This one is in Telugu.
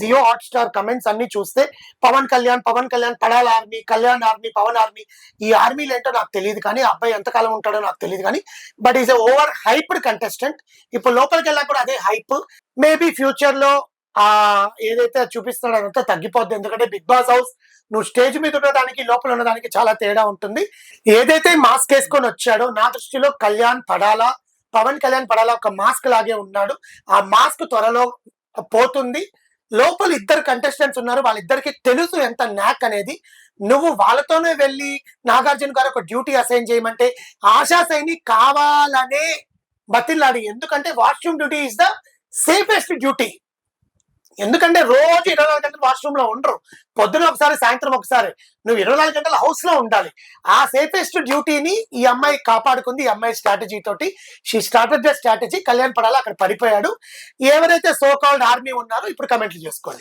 జియో హాట్ స్టార్ కమెంట్స్ అన్ని చూస్తే Pawan Kalyan Pawan Kalyan Padala army Kalyan army Pawan army ఈ ఆర్మీలు ఏంటో నాకు తెలియదు కానీ ఆ అబ్బాయి ఎంతకాలం ఉంటాడో నాకు తెలియదు కానీ but is over hyped contestant ఇప్పుడు లోపలికి వెళ్ళా కూడా అదే హైప్ మేబీ ఫ్యూచర్లో ఆ ఏదైతే చూపిస్తున్నాడో అదంతా తగ్గిపోద్ది. ఎందుకంటే బిగ్ బాస్ హౌస్ నువ్వు స్టేజ్ మీద ఉన్నదానికి లోపల ఉన్నదానికి చాలా తేడా ఉంటుంది. ఏదైతే మాస్క్ వేసుకొని వచ్చాడో నా దృష్టిలో కళ్యాణ్ పడాలా పవన్ కళ్యాణ్ పడాలా ఒక మాస్క్ లాగే ఉన్నాడు. ఆ మాస్క్ త్వరలో పోతుంది. లోపల ఇద్దరు కంటెస్టెంట్స్ ఉన్నారు. వాళ్ళిద్దరికి తెలుసు ఎంత న్యాక్ అనేది. నువ్వు వాళ్ళతోనే వెళ్ళి నాగార్జున గారు ఒక డ్యూటీ అసైన్ చేయమంటే ఆశా సైని కావాలనే బతిల్లాడి ఎందుకంటే washroom duty is the safest duty ఎందుకంటే రోజు ఇరవై నాలుగు గంటలు వాష్రూమ్లో ఉండరు. పొద్దున ఒకసారి సాయంత్రం ఒకసారి. నువ్వు ఇరవై నాలుగు గంటలు హౌస్లో ఉండాలి. ఆ సేఫెస్ట్ డ్యూటీని ఈ అమ్మాయి కాపాడుకుంది ఈ అమ్మాయి స్ట్రాటజీ తోటి. She started the strategy Kalyan పడాలి అక్కడ పడిపోయాడు. ఎవరైతే సో కాల్డ్ ఆర్మీ ఉన్నారో ఇప్పుడు కమెంట్లు చేసుకోండి.